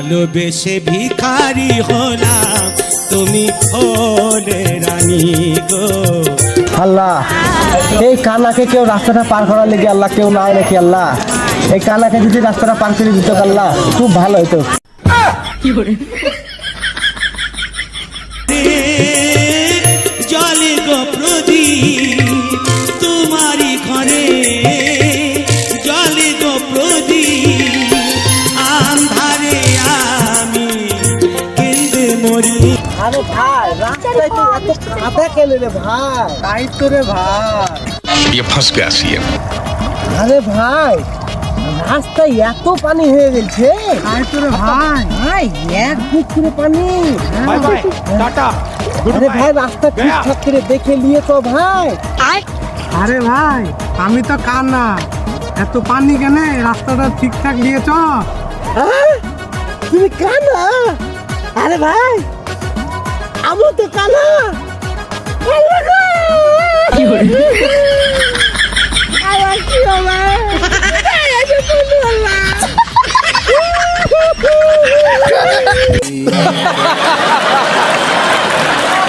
ভালোবেসে ভিখারি হলাম। তুমি হলে রানী গো। আল্লাহ এই কানাকে কেউ রাস্তাটা পার করার লেগে আল্লাহ কেউ নাই নাকি আল্লাহ? এই কানাকে যদি রাস্তাটা পার করে দিত আল্লাহ খুব ভালো হতো জলে কেঁদে মরি আরে ভাই রাস্তায় তো এত কাদা কেন রে ভাই তাই তো রে ভাই ये फंस गया सीएम আরে ভাই রাস্তায় এত পানি হয়ে গেছে তাই তো রে ভাই ভাই এক বুক করে পানি বাই বাই টাটা গুড আরে ভাই রাস্তা ঠিকঠাক করে দেখে নিয়ে তো ভাই আরে ভাই আমি তো কান্না এত পানি কেন রাস্তাটা ঠিকঠাক নিয়েছ হ্যাঁ? তুমি কানা আরে ভাই আমি তো কানা কি আমার কি হবে?